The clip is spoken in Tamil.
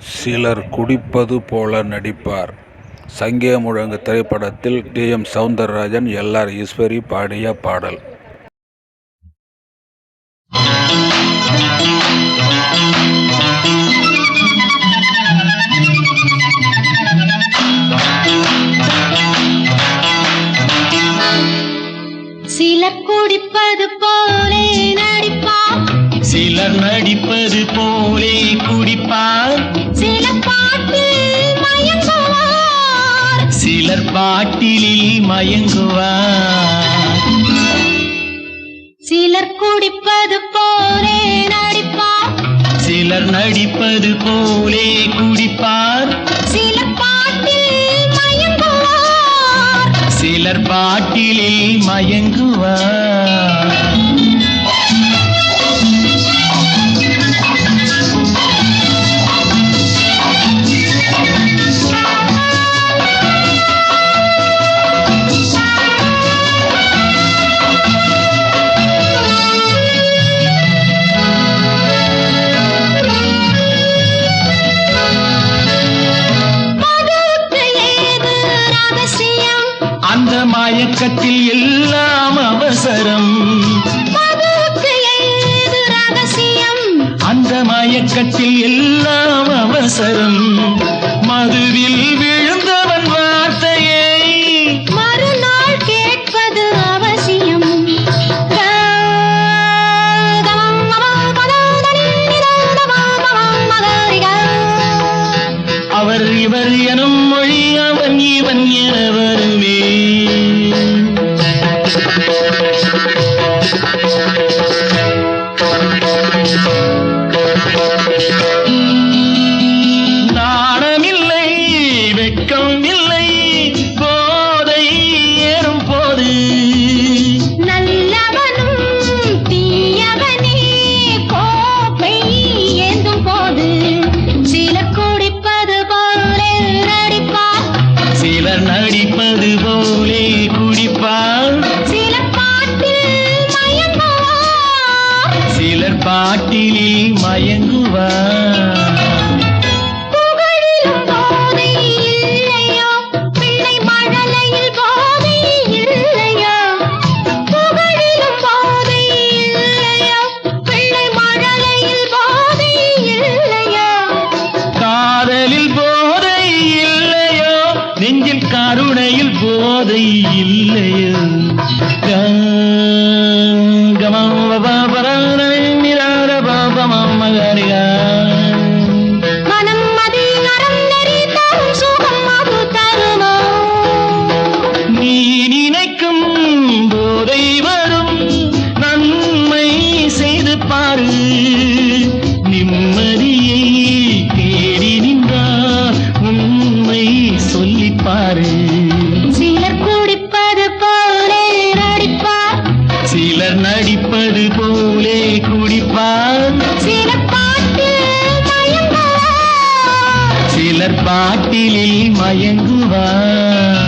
சிலர் குடிப்பது போல நடிப்பார். சங்கே முழங்கு திரைப்படத்தில் டி. எம். சௌந்தரராஜன் எல். ஆர். ஈஸ்வரி பாடிய பாடல். சிலர் குடிப்பது போலே நடிப்பார். சிலர் நடிப்பது போலே குடிப்பார். சிலர் பாட்டிலில் மயங்குவார். சிலர் குடிப்பது போலே நடிப்பார். சிலர் நடிப்பது போலே குடிப்பார். சில பாட்டில் மயங்குவார். சிலர் பாட்டிலில் மயங்குவார். மயக்கத்தில் எல்லாம் அவசரம். அந்த மயக்கத்தில் எல்லாம் அவசரம். மதுவில் விழுந்தவன் நாணமில்லை வெக்கம் இல்லை பாரு சிலர் குடிப்பது போலே நடிப்பார். சிலர் நடிப்பது போலே குடிப்பார். சிலர் பாட்டிலில் மயங்குவார்.